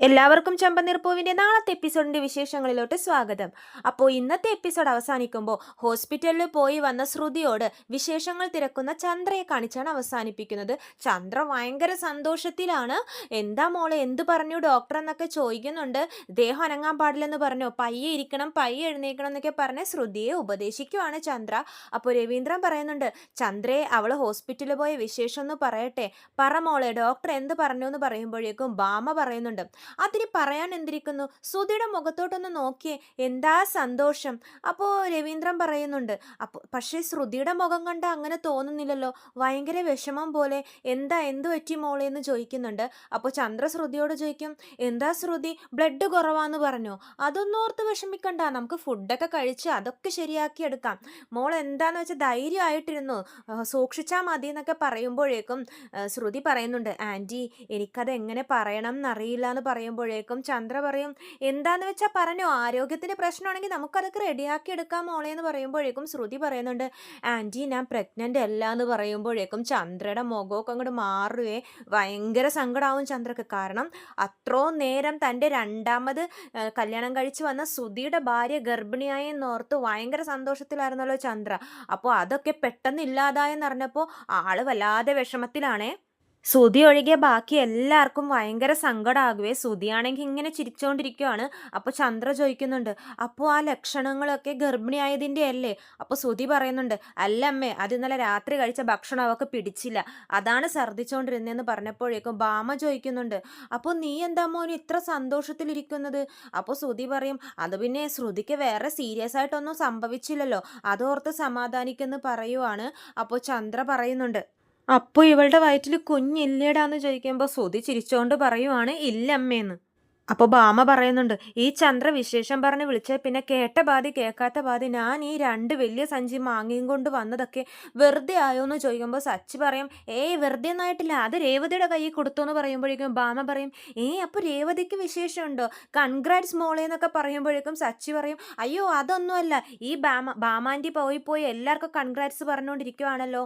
എല്ലാവർക്കും ചെമ്പനീർപ്പൂവിന്റെ നാളത്തെ എപ്പിസോഡിന്റെ വിശേഷങ്ങളിലോട്ട് സ്വാഗതം. അപ്പോൾ ഇന്നത്തെ എപ്പിസോഡ് അവസാനിക്കുമ്പോൾ ഹോസ്പിറ്റലിൽ പോയി വന്ന ശ്രുതിയോട് വിശേഷങ്ങൾ തിരക്കുന്ന ചന്ദ്രയെ കാണിച്ചാണ് അവസാനിപ്പിക്കുന്നത്. ചന്ദ്ര ഭയങ്കര സന്തോഷത്തിലാണ്. എന്താ മോളെ എന്ത് പറഞ്ഞു? ഡോക്ടർ എന്നൊക്കെ ചോദിക്കുന്നുണ്ട്. ദേഹം അനങ്ങാൻ പാടില്ലെന്ന് പറഞ്ഞു. പയ്യെ ഇരിക്കണം പയ്യെ എഴുന്നേക്കണം എന്നൊക്കെ പറഞ്ഞ് ശ്രുതിയെ ഉപദേശിക്കുവാണ് ചന്ദ്ര. അപ്പോൾ രവീന്ദ്രൻ പറയുന്നുണ്ട് ചന്ദ്രയെ അവൾ ഹോസ്പിറ്റലിൽ പോയ വിശേഷം ഒന്ന് പറയട്ടെ. പറ മോളെ ഡോക്ടർ എന്ത് പറഞ്ഞു എന്ന് പറയുമ്പോഴേക്കും ബാമ പറയുന്നുണ്ട്. അതിന് പറയാൻ എന്തിരിക്കുന്നു? സുധിയുടെ മുഖത്തോട്ടൊന്ന് നോക്കിയേ. എന്താ സന്തോഷം? അപ്പോൾ രവീന്ദ്രൻ പറയുന്നുണ്ട് അപ്പോൾ പക്ഷേ ശ്രുതിയുടെ മുഖം കണ്ട് അങ്ങനെ തോന്നുന്നില്ലല്ലോ. ഭയങ്കര വിഷമം പോലെ. എന്താ എന്ത് പറ്റി മോളെ? എന്ന് ചോദിക്കുന്നുണ്ട്. അപ്പോൾ ചന്ദ്ര ശ്രുതിയോട് ചോദിക്കും എന്താ ശ്രുതി? ബ്ലഡ് കുറവാന്ന് പറഞ്ഞു? അതൊന്നും ഓർത്ത് വിഷമിക്കണ്ട. നമുക്ക് ഫുഡൊക്കെ കഴിച്ച് അതൊക്കെ ശരിയാക്കി എടുക്കാം. മോൾ എന്താന്ന് വെച്ചാൽ ധൈര്യമായിട്ടിരുന്നു. സൂക്ഷിച്ചാൽ മതി എന്നൊക്കെ പറയുമ്പോഴേക്കും ശ്രുതി പറയുന്നുണ്ട് ആന്റി എനിക്കത് എങ്ങനെ പറയണം എന്നറിയില്ല എന്ന് പറയുമ്പോഴേക്കും ചന്ദ്ര പറയും എന്താന്ന് വെച്ചാൽ പറഞ്ഞോ ആരോഗ്യത്തിന്റെ പ്രശ്നമാണെങ്കിൽ നമുക്കതൊക്കെ റെഡിയാക്കി എടുക്കാം മോളെ എന്ന് പറയുമ്പോഴേക്കും ശ്രുതി പറയുന്നുണ്ട് ആന്റി ഞാൻ പ്രഗ്നന്റ് അല്ല എന്ന് പറയുമ്പോഴേക്കും ചന്ദ്രയുടെ മുഖമൊക്കെ അങ്ങോട്ട് മാറുകയെ ഭയങ്കര സങ്കടമാവും ചന്ദ്രക്ക്. കാരണം അത്രോ നേരം തന്റെ രണ്ടാമത് കല്യാണം കഴിച്ച് വന്ന ശ്രുതിയുടെ ഭാര്യ ഗർഭിണിയായി എന്നോർത്ത് ഭയങ്കര സന്തോഷത്തിലായിരുന്നല്ലോ ചന്ദ്ര. അപ്പോൾ അതൊക്കെ പെട്ടെന്ന് ഇല്ലാതായെന്ന് അറിഞ്ഞപ്പോൾ ആൾ വല്ലാതെ വിഷമത്തിലാണേ. സുതി ഒഴികെ ബാക്കി എല്ലാവർക്കും ഭയങ്കര സങ്കടമാകുവേ ശ്രുതിയാണെങ്കിൽ ഇങ്ങനെ ചിരിച്ചുകൊണ്ടിരിക്കുവാണ് അപ്പോൾ ചന്ദ്ര ചോദിക്കുന്നുണ്ട് അപ്പോൾ ആ ലക്ഷണങ്ങളൊക്കെ ഗർഭിണിയായതിന്റെ അല്ലേ? അപ്പോൾ സുതി പറയുന്നുണ്ട് അല്ല അമ്മേ അത് ഇന്നലെ രാത്രി കഴിച്ച ഭക്ഷണം അവൾക്ക് പിടിച്ചില്ല. അതാണ് ഛർദ്ദിച്ചുകൊണ്ടിരുന്നതെന്ന് പറഞ്ഞപ്പോഴേക്കും ബാമ ചോദിക്കുന്നുണ്ട് അപ്പോൾ നീ എന്താ മോന് ഇത്ര സന്തോഷത്തിലിരിക്കുന്നത്? അപ്പോൾ സുതി പറയും അത് പിന്നെ ശ്രുതിക്ക് വേറെ സീരിയസ് ആയിട്ടൊന്നും സംഭവിച്ചില്ലല്ലോ. അതോർത്ത് സമാധാനിക്കെന്ന് പറയുവാണ്. അപ്പോൾ ചന്ദ്ര പറയുന്നുണ്ട് അപ്പോൾ ഇവളുടെ വയറ്റിൽ കുഞ്ഞില്ലേടാന്ന് ചോദിക്കുമ്പോൾ സ്വതി ചിരിച്ചുകൊണ്ട് പറയുവാണ് ഇല്ലമ്മേന്ന്. അപ്പോൾ ബാമ പറയുന്നുണ്ട് ഈ ചന്ദ്ര വിശേഷം പറഞ്ഞ് വിളിച്ച പിന്നെ കേട്ട പാതി കേൾക്കാത്ത പാതി ഞാൻ ഈ രണ്ട് വലിയ സഞ്ചി മാങ്ങയും കൊണ്ട് വന്നതൊക്കെ വെറുതെ ആയോ എന്ന് ചോദിക്കുമ്പോൾ സച്ചി പറയും ഏയ് വെറുതെ ഒന്നായിട്ടില്ല അത് രേവതിയുടെ കയ്യിൽ കൊടുത്തു എന്ന് പറയുമ്പോഴേക്കും ബാമ പറയും ഏയ് അപ്പോൾ രേവതിക്ക് വിശേഷമുണ്ടോ? കൺഗ്രാറ്റ്സ് മോളെ എന്നൊക്കെ പറയുമ്പോഴേക്കും സച്ചി പറയും അയ്യോ അതൊന്നുമല്ല ഈ ബാമ ബാമാന്റെ പോയി പോയി എല്ലാവർക്കും കൺഗ്രാറ്റ്സ് പറഞ്ഞുകൊണ്ടിരിക്കുവാണല്ലോ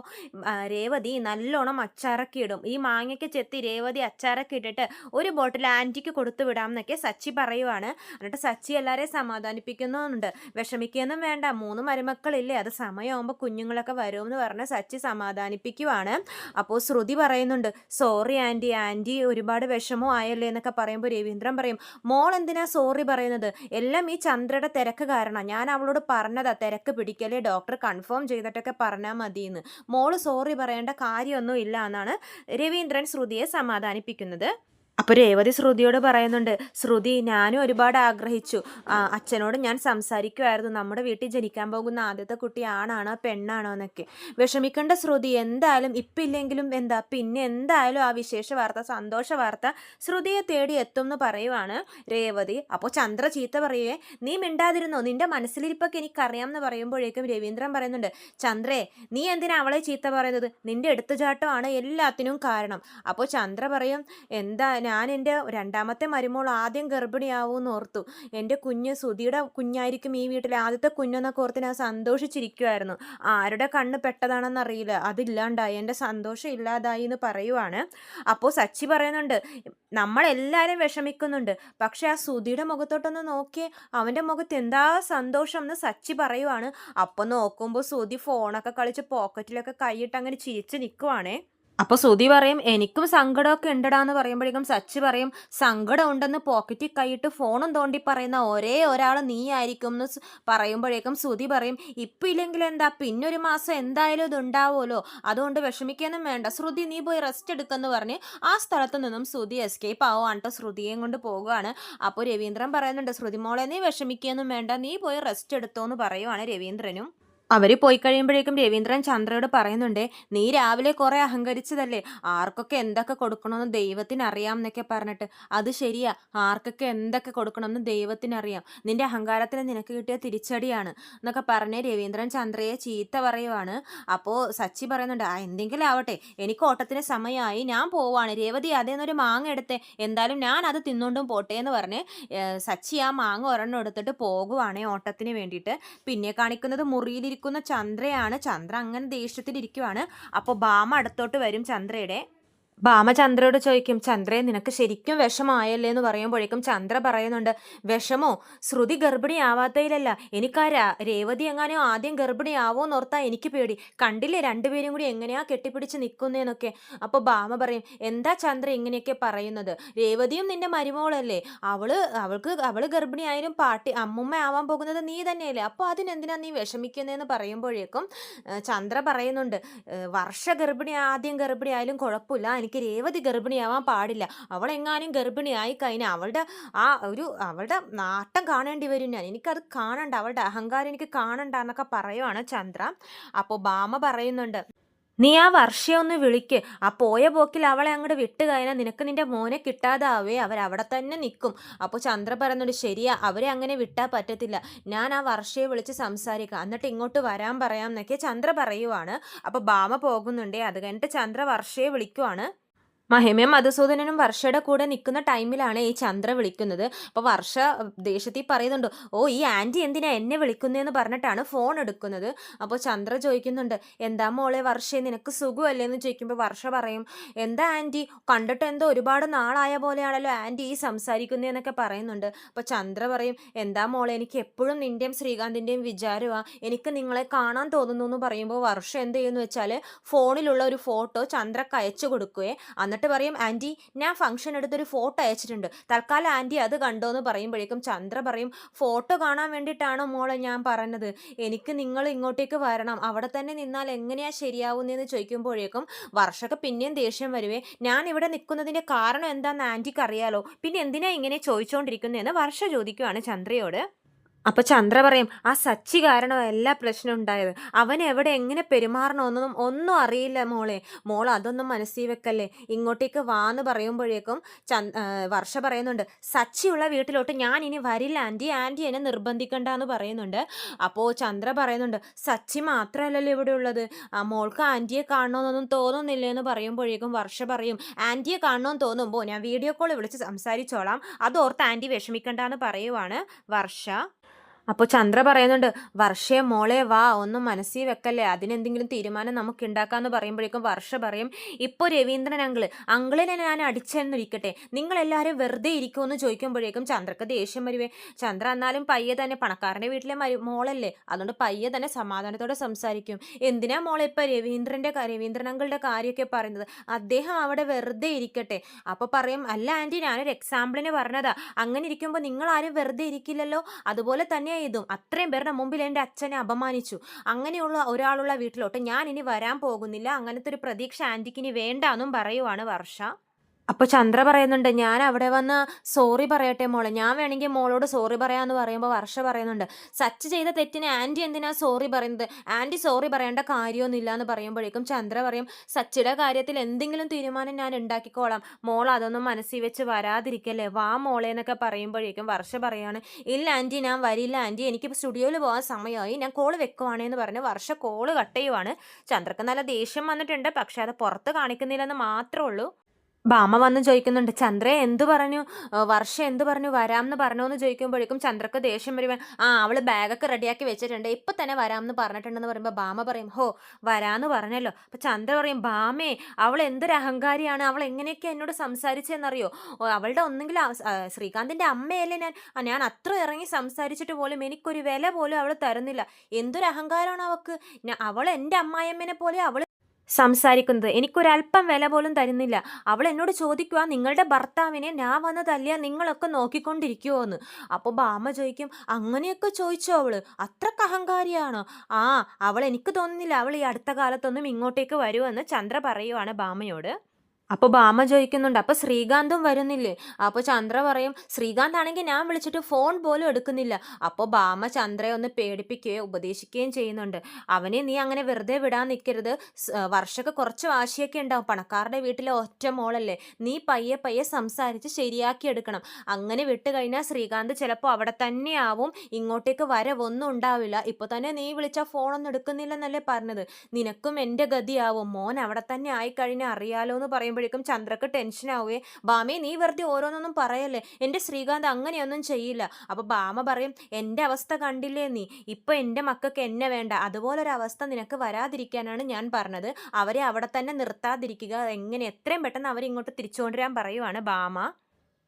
രേവതി നല്ലോണം അച്ചാറൊക്കെ ഇടും. ഈ മാങ്ങയ്ക്ക് ചെത്തി രേവതി അച്ചാറൊക്കെ ഇട്ടിട്ട് ഒരു ബോട്ടിൽ ആന്റിക്ക് കൊടുത്തു വിടാം. എന്നൊക്കെ സച്ചി പറയുവാണ്. എന്നിട്ട് സച്ചി എല്ലാവരെയും സമാധാനിപ്പിക്കുന്നുണ്ട്. വിഷമിക്കുകയൊന്നും വേണ്ട. മൂന്ന് മരുമക്കളില്ലേ. അത് സമയമാകുമ്പോൾ കുഞ്ഞുങ്ങളൊക്കെ വരുമെന്ന് പറഞ്ഞ് സച്ചി സമാധാനിപ്പിക്കുവാണ്. അപ്പോൾ ശ്രുതി പറയുന്നുണ്ട് സോറി ആന്റി ആന്റി ഒരുപാട് വിഷമോ ആയല്ലേ എന്നൊക്കെ പറയുമ്പോൾ രവീന്ദ്രൻ പറയും മോൾ എന്തിനാ സോറി പറയുന്നത്? എല്ലാം ഈ ചന്ദ്രയുടെ തിരക്ക് കാരണം. ഞാൻ അവളോട് പറഞ്ഞതാ. തിരക്ക് പിടിക്കല്ലേ. ഡോക്ടർ കൺഫേം ചെയ്തിട്ടൊക്കെ പറഞ്ഞാൽ മതിയെന്ന്. മോൾ സോറി പറയേണ്ട കാര്യമൊന്നും ഇല്ല എന്നാണ് രവീന്ദ്രൻ ശ്രുതിയെ സമാധാനിപ്പിക്കുന്നത്. അപ്പോൾ രേവതി ശ്രുതിയോട് പറയുന്നുണ്ട് ശ്രുതി ഞാനും ഒരുപാട് ആഗ്രഹിച്ചു. അച്ഛനോട് ഞാൻ സംസാരിക്കുമായിരുന്നു നമ്മുടെ വീട്ടിൽ ജനിക്കാൻ പോകുന്ന ആദ്യത്തെ കുട്ടി ആണാണോ പെണ്ണാണോ എന്നൊക്കെ. വിഷമിക്കേണ്ട ശ്രുതി എന്തായാലും ഇപ്പം ഇല്ലെങ്കിലും എന്താ പിന്നെ എന്തായാലും ആ വിശേഷ വാർത്ത സന്തോഷ വാർത്ത ശ്രുതിയെ തേടി എത്തും എന്ന് പറയുവാണ് രേവതി. അപ്പോൾ ചന്ദ്ര ചീത്ത പറയുവേ നീ മിണ്ടാതിരുന്നോ? നിന്റെ മനസ്സിലിരിപ്പൊക്കെ എനിക്കറിയാം എന്ന് പറയുമ്പോഴേക്കും രവീന്ദ്രൻ പറയുന്നുണ്ട് ചന്ദ്രേ നീ എന്തിനാ അവളെ ചീത്ത പറയുന്നത്? നിന്റെ എടുത്തുചാട്ടമാണ് എല്ലാത്തിനും കാരണം. അപ്പോൾ ചന്ദ്ര പറയും എന്താ ഞാൻ എന്റെ രണ്ടാമത്തെ മരുമോൾ ആദ്യം ഗർഭിണിയാവുമെന്ന് ഓർത്തു. എന്റെ കുഞ്ഞ് സുധിയുടെ കുഞ്ഞായിരിക്കും ഈ വീട്ടിലെ ആദ്യത്തെ കുഞ്ഞെന്നൊക്കെ ഓർത്ത് ഞാൻ സന്തോഷിച്ചിരിക്കുമായിരുന്നു ആരുടെ കണ്ണ് പെട്ടതാണെന്ന് അറിയില്ല അതില്ലാണ്ടായി. എന്റെ സന്തോഷം ഇല്ലാതായി എന്ന് പറയുവാണ്. അപ്പോൾ സച്ചി പറയുന്നുണ്ട് നമ്മളെല്ലാവരും വിഷമിക്കുന്നുണ്ട്. പക്ഷേ ആ സുധിയുടെ മുഖത്തോട്ടൊന്ന് നോക്കി അവന്റെ മുഖത്ത് എന്താ സന്തോഷം എന്ന് സച്ചി പറയുവാണ്. അപ്പോൾ നോക്കുമ്പോൾ സുധി ഫോണൊക്കെ കളിച്ച് പോക്കറ്റിലൊക്കെ കൈയിട്ട് അങ്ങനെ ചിരിച്ച് നിൽക്കുവാണേ അപ്പോൾ സുധി പറയും എനിക്കും സങ്കടമൊക്കെ ഉണ്ടടാന്ന് പറയുമ്പോഴേക്കും സച്ച് പറയും സങ്കടം ഉണ്ടെന്ന് പോക്കറ്റിൽ കൈയിട്ട് ഫോണും തോണ്ടി പറയുന്ന ഒരേ ഒരാൾ നീ ആയിരിക്കും എന്ന് പറയുമ്പോഴേക്കും സുധി പറയും ഇപ്പം ഇല്ലെങ്കിൽ എന്താ? പിന്നൊരു മാസം എന്തായാലും ഇത് ഉണ്ടാവുമല്ലോ. അതുകൊണ്ട് വിഷമിക്കാനും വേണ്ട. ശ്രുതി നീ പോയി റെസ്റ്റ് എടുക്കെന്ന് പറഞ്ഞ് ആ സ്ഥലത്ത് നിന്നും ശ്രുതി എസ്കേപ്പ് ആവുകയാണ് കേട്ടോ കൊണ്ട് പോകുകയാണ് അപ്പോൾ രവീന്ദ്രൻ പറയുന്നുണ്ട് ശ്രുതി മോളെ നീ വിഷമിക്കുകയൊന്നും വേണ്ട. നീ പോയി റെസ്റ്റ് എടുത്തോ എന്ന് പറയുവാണ് രവീന്ദ്രനും. അവർ പോയി കഴിയുമ്പോഴേക്കും രവീന്ദ്രൻ ചന്ദ്രയോട് പറയുന്നുണ്ട് നീ രാവിലെ കുറെ അഹങ്കരിച്ചതല്ലേ? ആർക്കൊക്കെ എന്തൊക്കെ കൊടുക്കണമെന്ന് ദൈവത്തിന് അറിയാം എന്നൊക്കെ പറഞ്ഞിട്ട്. അത് ശരിയാ. ആർക്കൊക്കെ എന്തൊക്കെ കൊടുക്കണമെന്ന് ദൈവത്തിന് അറിയാം നിന്റെ അഹങ്കാരത്തിന് നിനക്ക് കിട്ടിയ തിരിച്ചടിയാണ്. എന്നൊക്കെ പറഞ്ഞ് രവീന്ദ്രൻ ചന്ദ്രയെ ചീത്ത പറയുവാണ്. അപ്പോൾ സച്ചി പറയുന്നുണ്ട് ആ എന്തെങ്കിലും ആവട്ടെ. എനിക്ക് ഓട്ടത്തിന് സമയമായി. ഞാൻ പോവാണ്. രേവതി അതേ നിന്നൊരു മാങ്ങ എടുത്തേ. എന്തായാലും ഞാൻ അത് തിന്നുകൊണ്ടും പോട്ടെ എന്ന് പറഞ്ഞ് സച്ചി ആ മാങ്ങ ഒരെണ്ണം എടുത്തിട്ട് പോകുവാണേ ഓട്ടത്തിന് വേണ്ടിയിട്ട്. പിന്നെ കാണിക്കുന്നത് മുറിയിലിരിക്കുന്ന ചന്ദ്രയാണ്. ചന്ദ്ര അങ്ങനെ ദേഷ്യത്തിലിരിക്കുവാണ്. അപ്പോൾ ഭാമ അടുത്തോട്ട് വരും ചന്ദ്രയുടെ. ഭാമ ചന്ദ്രയോട് ചോദിക്കും ചന്ദ്രയെ നിനക്ക് ശരിക്കും വിഷമായല്ലേ? എന്ന് പറയുമ്പോഴേക്കും ചന്ദ്ര പറയുന്നുണ്ട് വിഷമോ? ശ്രുതി ഗർഭിണിയാവാത്തതിലല്ല. എനിക്ക് ആ രേവതി എങ്ങാനോ ആദ്യം ഗർഭിണിയാവോന്ന് ഓർത്താ എനിക്ക് പേടി. കണ്ടില്ലേ രണ്ടുപേരും കൂടി എങ്ങനെയാ കെട്ടിപ്പിടിച്ച് നിൽക്കുന്നേന്നൊക്കെ അപ്പോൾ ഭാമ പറയും എന്താ ചന്ദ്ര ഇങ്ങനെയൊക്കെ പറയുന്നത്? രേവതിയും നിന്റെ മരുമോളല്ലേ. അവൾ അവൾക്ക് അവൾ ഗർഭിണിയായാലും പാട്ടി അമ്മുമ്മ ആവാൻ പോകുന്നത് നീ തന്നെയല്ലേ. അപ്പോൾ അതിനെന്തിനാ നീ വിഷമിക്കുന്നതെന്ന് പറയുമ്പോഴേക്കും ചന്ദ്ര പറയുന്നുണ്ട് വർഷ ഗർഭിണി ആദ്യം ഗർഭിണിയായാലും കുഴപ്പമില്ല. എനിക്ക് രേവതി ഗർഭിണിയാവാൻ പാടില്ല. അവൾ എങ്ങാനും ഗർഭിണിയായി കഴിഞ്ഞാൽ അവളുടെ ആ ഒരു അവളുടെ നാട്ടം കാണേണ്ടി വരും. ഞാൻ എനിക്കത് കാണണ്ട. അവളുടെ അഹങ്കാരം എനിക്ക് കാണണ്ട എന്നൊക്കെ പറയുവാണ് ചന്ദ്ര. അപ്പോൾ ബാമ പറയുന്നുണ്ട്. നീ ആ വർഷയെ ഒന്ന് വിളിക്ക്. ആ പോയ പോക്കിൽ അവളെ അങ്ങോട്ട് വിട്ട് കഴിഞ്ഞാൽ നിനക്ക് നിന്റെ മോനെ കിട്ടാതാവേ. അവരവിടെ തന്നെ നിൽക്കും അപ്പോൾ ചന്ദ്ര പറയുന്നുണ്ട് ശരിയാ അവരെ അങ്ങനെ വിട്ടാൽ പറ്റത്തില്ല. ഞാൻ ആ വർഷയെ വിളിച്ച് സംസാരിക്കാം. എന്നിട്ട് ഇങ്ങോട്ട് വരാൻ പറയാം എന്നൊക്കെ ചന്ദ്ര പറയുവാണ്. അപ്പോൾ ബാമ പോകുന്നുണ്ടേ അത് കഴിഞ്ഞിട്ട് ചന്ദ്ര വർഷയെ വിളിക്കുവാണ്. മഹിമയും മധുസൂദനനും വർഷയുടെ കൂടെ നിൽക്കുന്ന ടൈമിലാണ് ഈ ചന്ദ്ര വിളിക്കുന്നത്. അപ്പോൾ വർഷ ദേഷ്യത്തിൽ പറയുന്നുണ്ട് ഓ ഈ ആന്റി എന്തിനാ എന്നെ വിളിക്കുന്നതെന്ന് പറഞ്ഞിട്ടാണ് ഫോൺ എടുക്കുന്നത്? അപ്പോൾ ചന്ദ്ര ചോദിക്കുന്നുണ്ട് എന്താ മോളെ വർഷേ നിനക്ക് സുഖമല്ലേ? എന്ന് ചോദിക്കുമ്പോൾ വർഷ പറയും എന്താ ആന്റി കണ്ടിട്ട് എന്തോ ഒരുപാട് നാളായ പോലെയാണല്ലോ ആന്റി ഈ സംസാരിക്കുന്നതെന്നൊക്കെ പറയുന്നുണ്ട്. അപ്പോൾ ചന്ദ്ര പറയും എന്താ മോളെ എനിക്ക് എപ്പോഴും നിന്റെയും ശ്രീകാന്തിന്റെയും വിചാരമാണ് എനിക്ക് നിങ്ങളെ കാണാൻ തോന്നുന്നു എന്ന് പറയുമ്പോൾ വർഷ എന്ത് ചെയ്യുന്നു വെച്ചാൽ ഫോണിലുള്ള ഒരു ഫോട്ടോ ചന്ദ്രക്ക് അയച്ചു കൊടുക്കുകയെ. എന്നിട്ട് പറയും ആന്റി ഞാൻ ഫംഗ്ഷൻ എടുത്തൊരു ഫോട്ടോ അയച്ചിട്ടുണ്ട്. തൽക്കാലം ആന്റി അത് കണ്ടോ എന്ന് പറയുമ്പോഴേക്കും ചന്ദ്ര പറയും ഫോട്ടോ കാണാൻ വേണ്ടിയിട്ടാണോ മോളെ ഞാൻ പറഞ്ഞത്? എനിക്ക് നിങ്ങൾ ഇങ്ങോട്ടേക്ക് വരണം. അവിടെ തന്നെ നിന്നാൽ എങ്ങനെയാ ശരിയാവുന്നതെന്ന് ചോദിക്കുമ്പോഴേക്കും വർഷക്ക് പിന്നെയും ദേഷ്യം വരുവേ. ഞാൻ ഇവിടെ നിൽക്കുന്നതിന്റെ കാരണം എന്താണെന്ന് ആന്റിക്ക് അറിയാലോ പിന്നെ എന്തിനാ ഇങ്ങനെ ചോദിച്ചുകൊണ്ടിരിക്കുന്നതെന്ന് വർഷ ചോദിക്കുവാണ് ചന്ദ്രയോട്. അപ്പൊ ചന്ദ്ര പറയും ആ സച്ചി കാരണം എല്ലാ പ്രശ്നം ഉണ്ടായത്. അവൻ എവിടെ എങ്ങനെ പെരുമാറണമെന്നൊന്നും ഒന്നും അറിയില്ല മോളെ. മോൾ അതൊന്നും മനസ്സിൽ വെക്കല്ലേ. ഇങ്ങോട്ടേക്ക് വാന്ന് പറയുമ്പോഴേക്കും ചന്ദ് വർഷ പറയുന്നുണ്ട് സച്ചിയുള്ള വീട്ടിലോട്ട് ഞാൻ ഇനി വരില്ല. ആന്റി ആന്റി എന്നെ നിർബന്ധിക്കണ്ട എന്ന് പറയുന്നുണ്ട്. അപ്പോൾ ചന്ദ്ര പറയുന്നുണ്ട് സച്ചി മാത്രമല്ലല്ലോ ഇവിടെ ഉള്ളത്. ആ മോൾക്ക് ആന്റിയെ കാണണമെന്നൊന്നും തോന്നുന്നില്ല എന്ന് പറയുമ്പോഴേക്കും വർഷ പറയും ആന്റിയെ കാണണമെന്ന് തോന്നുമ്പോൾ ഞാൻ വീഡിയോ കോൾ വിളിച്ച് സംസാരിച്ചോളാം. അതോർത്ത് ആന്റി വിഷമിക്കണ്ട എന്ന് പറയുവാണ് വർഷ. അപ്പോൾ ചന്ദ്ര പറയുന്നുണ്ട് വർഷയെ മോളെ വാ ഒന്നും മനസ്സിൽ വെക്കല്ലേ? അതിനെന്തെങ്കിലും തീരുമാനം നമുക്ക് ഉണ്ടാക്കാന്ന് പറയുമ്പോഴേക്കും വർഷ പറയും ഇപ്പോൾ രവീന്ദ്രൻ അങ്കിൾ അങ്കിളിനെ ഞാൻ അടിച്ചെന്നിരിക്കട്ടെ? നിങ്ങളെല്ലാവരും വെറുതെ ഇരിക്കുമെന്ന് ചോദിക്കുമ്പോഴേക്കും ചന്ദ്രക്ക് ദേഷ്യം വരുവേ. ചന്ദ്ര എന്നാലും പയ്യെ തന്നെ പണക്കാരന്റെ വീട്ടിലെ മോളല്ലേ? അതുകൊണ്ട് പയ്യെ തന്നെ സമാധാനത്തോടെ സംസാരിക്കും. എന്തിനാ മോളെ ഇപ്പോൾ രവീന്ദ്രന്റെ രവീന്ദ്രൻ അങ്കിളുടെ കാര്യമൊക്കെ പറയുന്നത്? അദ്ദേഹം അവിടെ വെറുതെ ഇരിക്കട്ടെ? അപ്പോൾ പറയും അല്ല ആന്റി ഞാനൊരു എക്സാമ്പിളിന് പറഞ്ഞതാ. അങ്ങനെ ഇരിക്കുമ്പോൾ നിങ്ങൾ ആരും വെറുതെ ഇരിക്കില്ലല്ലോ? അതുപോലെ തന്നെ ഇതും അത്രയും പേരുടെ മുമ്പിൽ എന്റെ അച്ഛനെ അപമാനിച്ചു. അങ്ങനെയുള്ള ഒരാളുള്ള വീട്ടിലോട്ട് ഞാൻ ഇനി വരാൻ പോകുന്നില്ല. അങ്ങനത്തെ ഒരു പ്രതീക്ഷ ആന്റിക്ക് ഇനി വേണ്ട എന്നും പറയുവാണ് വർഷ. അപ്പോൾ ചന്ദ്ര പറയുന്നുണ്ട് ഞാൻ അവിടെ വന്ന് സോറി പറയട്ടെ മോളെ. ഞാൻ വേണമെങ്കിൽ മോളോട് സോറി പറയാന്ന് പറയുമ്പോൾ വർഷ പറയുന്നുണ്ട്. സച്ച് ചെയ്ത തെറ്റിന് ആന്റി എന്തിനാ സോറി പറയുന്നത്? ആന്റി സോറി പറയേണ്ട കാര്യമൊന്നുമില്ല എന്ന് പറയുമ്പോഴേക്കും ചന്ദ്ര പറയും സച്ചിയുടെ കാര്യത്തിൽ എന്തെങ്കിലും തീരുമാനം ഞാൻ ഉണ്ടാക്കിക്കോളാം. മോൾ അതൊന്നും മനസ്സിൽ വെച്ച് വരാതിരിക്കല്ലേ. വാ മോളെ എന്നൊക്കെ പറയുമ്പോഴേക്കും വർഷ പറയാണ് ഇല്ല ആന്റി ഞാൻ വരില്ല ആന്റി എനിക്ക് സ്റ്റുഡിയോയിൽ പോകാൻ സമയമായി. ഞാൻ കോൾ വെക്കുവാണേന്ന് പറഞ്ഞ് വർഷ കോൾ കട്ട് ചെയ്യുവാണ്. ചന്ദ്രക്ക് നല്ല ദേഷ്യം വന്നിട്ടുണ്ട് പക്ഷെ അത് പുറത്ത് കാണിക്കുന്നില്ലെന്ന് മാത്രമേ ഉള്ളൂ. ഭാമ വന്ന് ചോദിക്കുന്നുണ്ട് ചന്ദ്ര എന്ത് പറഞ്ഞു? വർഷം എന്തു പറഞ്ഞു? വരാമെന്ന് പറഞ്ഞു എന്ന് ചോദിക്കുമ്പോഴേക്കും ചന്ദ്രക്ക് ദേഷ്യം വരുമ്പോൾ ആ അവൾ ബാഗൊക്കെ റെഡിയാക്കി വെച്ചിട്ടുണ്ട്. ഇപ്പൊ തന്നെ വരാമെന്ന് പറഞ്ഞിട്ടുണ്ടെന്ന് പറയുമ്പോൾ ഭാമ പറയും ഹോ വരാന്ന് പറഞ്ഞല്ലോ. അപ്പൊ ചന്ദ്ര പറയും ഭാമേ അവൾ എന്തൊരു അഹങ്കാരിയാണ്. അവൾ എങ്ങനെയൊക്കെ എന്നോട് സംസാരിച്ചെന്നറിയോ? അവളുടെ ഒന്നെങ്കിലും ശ്രീകാന്തിന്റെ അമ്മയല്ലേ ഞാൻ. ഞാൻ അത്ര ഇറങ്ങി സംസാരിച്ചിട്ട് പോലും എനിക്കൊരു വില പോലും അവൾ തരുന്നില്ല. എന്തൊരു അഹങ്കാരമാണ് അവൾക്ക് അവൾ എന്റെ അമ്മായിയമ്മനെ പോലെ അവൾ സംസാരിക്കുന്നത്. എനിക്കൊരല്പം വില പോലും തരുന്നില്ല. അവൾ എന്നോട് ചോദിക്കുക നിങ്ങളുടെ ഭർത്താവിനെ ഞാൻ വന്ന് തല്ലിയ നിങ്ങളൊക്കെ നോക്കിക്കൊണ്ടിരിക്കുമോ എന്ന് അപ്പോൾ ബാമ ചോദിക്കും അങ്ങനെയൊക്കെ ചോദിച്ചോ അവൾ? അത്ര അഹങ്കാരിയാണോ? ആ അവൾ എനിക്ക് തോന്നുന്നില്ല. അവൾ ഈ അടുത്ത കാലത്തൊന്നും ഇങ്ങോട്ടേക്ക് വരുമെന്ന് ചന്ദ്ര പറയുവാണ് ബാമയോട് അപ്പോൾ ബാമ ചോദിക്കുന്നുണ്ട് അപ്പോൾ ശ്രീകാന്തും വരുന്നില്ലേ? അപ്പോൾ ചന്ദ്ര പറയും ശ്രീകാന്ത് ആണെങ്കിൽ ഞാൻ വിളിച്ചിട്ട് ഫോൺ പോലും എടുക്കുന്നില്ല. അപ്പോൾ ബാമ ചന്ദ്രയെ ഒന്ന് പേടിപ്പിക്കുകയോ ഉപദേശിക്കുകയും ചെയ്യുന്നുണ്ട്. അവനെ നീ അങ്ങനെ വെറുതെ വിടാൻ നിൽക്കരുത്. വർഷമൊക്കെ കുറച്ച് വാശിയൊക്കെ ഉണ്ടാവും. പണക്കാരുടെ വീട്ടിലെ ഒറ്റ മോളല്ലേ. നീ പയ്യെ പയ്യെ സംസാരിച്ച് ശരിയാക്കി എടുക്കണം. അങ്ങനെ വിട്ട് കഴിഞ്ഞാൽ ശ്രീകാന്ത് ചിലപ്പോൾ അവിടെ തന്നെയാവും ഇങ്ങോട്ടേക്ക് വരവൊന്നും ഉണ്ടാവില്ല. ഇപ്പോൾ തന്നെ നീ വിളിച്ചാൽ ഫോണൊന്നും എടുക്കുന്നില്ലെന്നല്ലേ പറഞ്ഞത്. നിനക്കും എന്റെ ഗതിയാവും. മോൻ അവിടെ തന്നെ ആയിക്കഴിഞ്ഞാൽ അറിയാലോ എന്ന് പറയുമ്പോഴേക്കും പറയുമ്പോഴേക്കും ചന്ദ്രക്ക് ടെൻഷൻ ആവുകയും ബാമേ നീ വെറുതെ ഓരോന്നൊന്നും പറയല്ലേ? എന്റെ ശ്രീകാന്ത് അങ്ങനെയൊന്നും ചെയ്യില്ല. അപ്പോൾ ബാമ പറയും എന്റെ അവസ്ഥ കണ്ടില്ലേ നീ? ഇപ്പോൾ എന്റെ മക്കൾക്ക് എന്നെ വേണ്ട. അതുപോലൊരവസ്ഥ നിനക്ക് വരാതിരിക്കാനാണ് ഞാൻ പറഞ്ഞത്. അവരെ അവിടെ തന്നെ നിർത്താതിരിക്കുക. എങ്ങനെ? എത്രയും പെട്ടെന്ന് അവരിങ്ങോട്ട് തിരിച്ചുകൊണ്ടുവരാൻ പറയുവാണ് ബാമ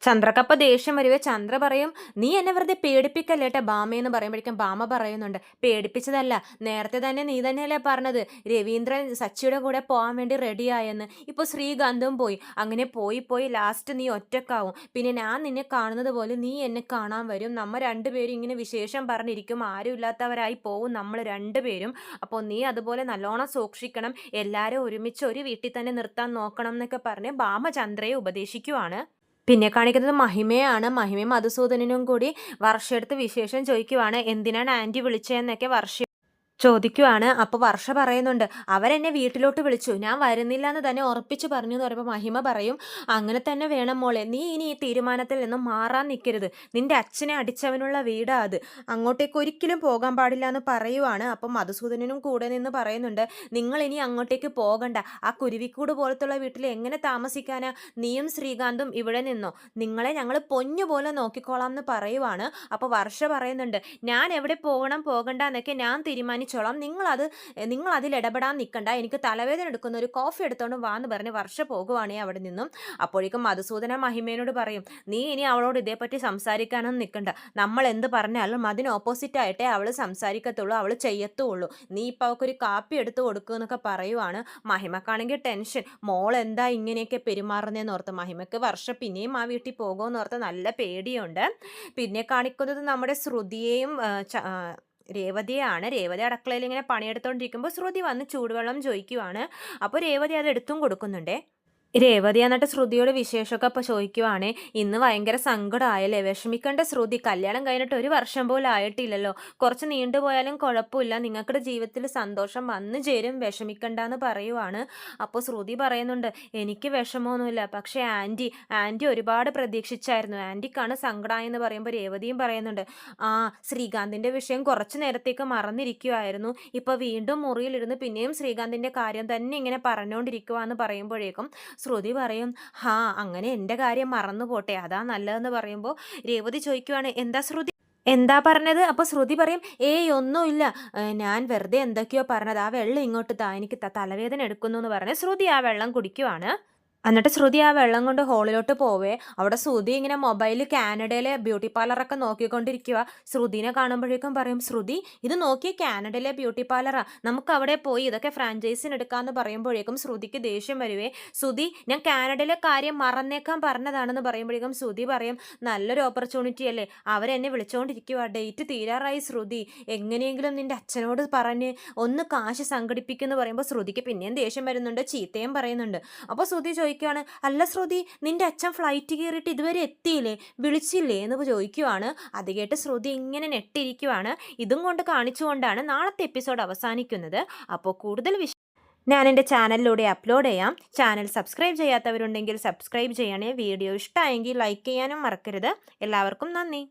ചന്ദ്രക്കപ്പ ദേഷ്യം വരുവേ ചന്ദ്ര പറയും നീ എന്നെ വെറുതെ പേടിപ്പിക്കല്ലേട്ടെ ബാമയെന്ന് പറയുമ്പോഴേക്കും ബാമ പറയുന്നുണ്ട്. പേടിപ്പിച്ചതല്ല നേരത്തെ തന്നെ നീ തന്നെയല്ലേ പറഞ്ഞത്. രവീന്ദ്രൻ സച്ചിയുടെ കൂടെ പോകാൻ വേണ്ടി റെഡിയായെന്ന് ഇപ്പോൾ ശ്രീകാന്തും പോയി. അങ്ങനെ പോയി പോയി ലാസ്റ്റ് നീ ഒറ്റക്കാവും. പിന്നെ ഞാൻ നിന്നെ കാണുന്നത് പോലെ നീ എന്നെ കാണാൻ വരും. നമ്മൾ രണ്ടുപേരും ഇങ്ങനെ വിശേഷം പറഞ്ഞിരിക്കും. ആരും ഇല്ലാത്തവരായി പോവും നമ്മൾ രണ്ടുപേരും. അപ്പോൾ നീ അതുപോലെ നല്ലോണം സൂക്ഷിക്കണം. എല്ലാവരും ഒരുമിച്ച് ഒരു വീട്ടിൽ തന്നെ നിർത്താൻ നോക്കണം എന്നൊക്കെ പറഞ്ഞ് ബാമ ചന്ദ്രയെ ഉപദേശിക്കുവാണ്. പിന്നെ കാണിക്കുന്നത് മഹിമയാണ്. മഹിമയും മധുസൂദനനും കൂടി വർഷയെടുത്ത് വിശേഷം ചോദിക്കുവാണ്. എന്തിനാണ് ആന്റി വിളിച്ചതെന്നൊക്കെ വർഷ ചോദിക്കുവാണ്. അപ്പോൾ വർഷ പറയുന്നുണ്ട് അവരെന്നെ വീട്ടിലോട്ട് വിളിച്ചു. ഞാൻ വരുന്നില്ല എന്ന് തന്നെ ഉറപ്പിച്ച് പറഞ്ഞു എന്ന് പറയുമ്പോൾ മഹിമ പറയും അങ്ങനെ തന്നെ വേണം മോളെ. നീ ഇനി ഈ തീരുമാനത്തിൽ നിന്നും മാറാൻ നിൽക്കരുത് നിന്റെ അച്ഛനെ അടിച്ചവനുള്ള വീടാ അത്. അങ്ങോട്ടേക്ക് ഒരിക്കലും പോകാൻ പാടില്ല എന്ന് പറയുവാണ്. അപ്പം മധുസൂദനനും കൂടെ നിന്ന് പറയുന്നുണ്ട് നിങ്ങൾ ഇനി അങ്ങോട്ടേക്ക് പോകണ്ട. ആ കുരുവിക്കൂട് പോലത്തുള്ള വീട്ടിൽ എങ്ങനെ താമസിക്കാനാ? നീയും ശ്രീകാന്തും ഇവിടെ നിന്നോ? നിങ്ങളെ ഞങ്ങൾ പൊഞ്ഞു പോലെ നോക്കിക്കോളാം എന്ന് പറയുവാണ്. അപ്പോൾ വർഷ പറയുന്നുണ്ട് ഞാൻ എവിടെ പോകണം? പോകണ്ട എന്നൊക്കെ ഞാൻ തീരുമാനിച്ചു. ചോളം നിങ്ങളത് നിങ്ങൾ അതിൽ ഇടപെടാൻ നിൽക്കണ്ട എനിക്ക് തലവേദന എടുക്കുന്ന ഒരു കോഫി എടുത്തോണ്ട് വാന്ന് പറഞ്ഞ് വർഷ പോകുവാണേ അവിടെ നിന്നും. അപ്പോഴേക്കും മധുസൂദന മഹിമേനോട് പറയും നീ ഇനി അവളോട് ഇതേപ്പറ്റി സംസാരിക്കാനൊന്നും നിൽക്കണ്ട നമ്മൾ എന്ത് പറഞ്ഞാലും അതിന് ഓപ്പോസിറ്റ് ആയിട്ടേ അവൾ സംസാരിക്കത്തുള്ളൂ അവൾ ചെയ്യത്തുള്ളൂ. നീ ഇപ്പോൾ അവൾക്കൊരു കാപ്പി എടുത്ത് കൊടുക്കുക എന്നൊക്കെ പറയുവാണ്. മഹിമക്കാണെങ്കിൽ ടെൻഷൻ മോൾ എന്താ ഇങ്ങനെയൊക്കെ പെരുമാറുന്നതെന്ന് ഓർത്ത് മഹിമക്ക് വർഷം പിന്നെയും ആ വീട്ടിൽ പോകുമെന്ന് ഓർത്ത് നല്ല പേടിയുണ്ട്. പിന്നെ കാണിക്കുന്നത് നമ്മുടെ ശ്രുതിയെയും രേവതിയാണ്. രേവതി അടുക്കളയിൽ ഇങ്ങനെ പണിയെടുത്തോണ്ടിരിക്കുമ്പോൾ ശ്രുതി വന്ന് ചൂടുവെള്ളം ചോദിക്കുവാണ്. അപ്പോൾ രേവതി അത് എടുത്തും കൊടുക്കുന്നുണ്ടേ. രേവതി എന്നിട്ട് ശ്രുതിയോട് വിശേഷമൊക്കെ അപ്പോൾ ചോദിക്കുവാണേ ഇന്ന് ഭയങ്കര സങ്കടമായല്ലേ? വിഷമിക്കേണ്ട ശ്രുതി കല്യാണം കഴിഞ്ഞിട്ട് ഒരു വർഷം പോലും ആയിട്ടില്ലല്ലോ. കുറച്ച് നീണ്ടുപോയാലും കുഴപ്പമില്ല. നിങ്ങൾക്കുടെ ജീവിതത്തിൽ സന്തോഷം വന്നു ചേരും വിഷമിക്കണ്ടെന്ന് പറയുവാണ്. അപ്പോൾ ശ്രുതി പറയുന്നുണ്ട് എനിക്ക് വിഷമമൊന്നുമില്ല. പക്ഷേ ആന്റി ആന്റി ഒരുപാട് പ്രതീക്ഷിച്ചായിരുന്നു. ആന്റിക്കാണ് സങ്കടമായെന്ന് പറയുമ്പോൾ രേവതിയും പറയുന്നുണ്ട് ആ ശ്രീകാന്തിന്റെ വിഷയം കുറച്ച് നേരത്തേക്ക് മറന്നിരിക്കുമായിരുന്നു ഇപ്പോൾ വീണ്ടും മുറിയിലിരുന്ന് പിന്നെയും ശ്രീകാന്തിന്റെ കാര്യം തന്നെ ഇങ്ങനെ പറഞ്ഞുകൊണ്ടിരിക്കുക എന്ന് പറയുമ്പോഴേക്കും ശ്രുതി പറയും ഹാ അങ്ങനെ എന്റെ കാര്യം മറന്നു പോട്ടെ. അതാ നല്ലതെന്ന് പറയുമ്പോൾ രേവതി ചോദിക്കുവാണ് എന്താ ശ്രുതി? എന്താ പറഞ്ഞത്? അപ്പോൾ ശ്രുതി പറയും ഏയ് ഒന്നുമില്ല ഞാൻ വെറുതെ എന്തൊക്കെയോ പറഞ്ഞത് ആ വെള്ളം ഇങ്ങോട്ട് താ എനിക്ക് തലവേദന എടുക്കുന്നു എന്ന് പറഞ്ഞ് ശ്രുതി ആ വെള്ളം കുടിക്കുവാണ്. എന്നിട്ട് ശ്രുതി ആ വെള്ളം കൊണ്ട് ഹോളിലോട്ട് പോവേ. അവിടെ ശ്രുതി ഇങ്ങനെ മൊബൈലിൽ കാനഡയിലെ ബ്യൂട്ടി പാർലറൊക്കെ നോക്കിക്കൊണ്ടിരിക്കുക ശ്രുതിനെ കാണുമ്പോഴേക്കും പറയും ശ്രുതി ഇത് നോക്കിയ കാനഡയിലെ ബ്യൂട്ടി പാർലറാ നമുക്ക് അവിടെ പോയി ഇതൊക്കെ ഫ്രാഞ്ചൈസിന് എടുക്കാമെന്ന് പറയുമ്പോഴേക്കും ശ്രുതിക്ക് ദേഷ്യം വരുവേ. ശ്രുതി ഞാൻ കാനഡയിലെ കാര്യം മറന്നേക്കാൻ പറഞ്ഞതാണെന്ന് പറയുമ്പോഴേക്കും ശ്രുതി പറയും നല്ലൊരു ഓപ്പർച്യൂണിറ്റി അല്ലേ? അവരെന്നെ വിളിച്ചുകൊണ്ടിരിക്കുക ഡേറ്റ് തീരാറായി ശ്രുതി. എങ്ങനെയെങ്കിലും നിന്റെ അച്ഛനോട് പറഞ്ഞ് ഒന്ന് കാശ് സംഘടിപ്പിക്കുമെന്ന് പറയുമ്പോൾ ശ്രുതിക്ക് പിന്നെയും ദേഷ്യം വരുന്നുണ്ട് ചീത്തയും പറയുന്നുണ്ട്. അപ്പോൾ ശ്രുതി ചോദിക്കുവാണ് അല്ല ശ്രുതി നിന്റെ അച്ഛൻ ഫ്ലൈറ്റ് കയറിയിട്ട് ഇതുവരെ എത്തിയില്ലേ? വിളിച്ചില്ലേ? എന്ന് ചോദിക്കുവാണ്. അത് കേട്ട് ശ്രുതി ഇങ്ങനെ നെട്ടിരിക്കുവാണ് ഇതും കൊണ്ട് കാണിച്ചുകൊണ്ടാണ് നാളത്തെ എപ്പിസോഡ് അവസാനിക്കുന്നത്. അപ്പോൾ കൂടുതൽ വിശ ഞാൻ എന്റെ ചാനലിലൂടെ അപ്ലോഡ് ചെയ്യാം. ചാനൽ സബ്സ്ക്രൈബ് ചെയ്യാത്തവരുണ്ടെങ്കിൽ സബ്സ്ക്രൈബ് ചെയ്യണേ. വീഡിയോ ഇഷ്ടമായെങ്കിൽ ലൈക്ക് ചെയ്യാനും മറക്കരുത്. എല്ലാവർക്കും നന്ദി.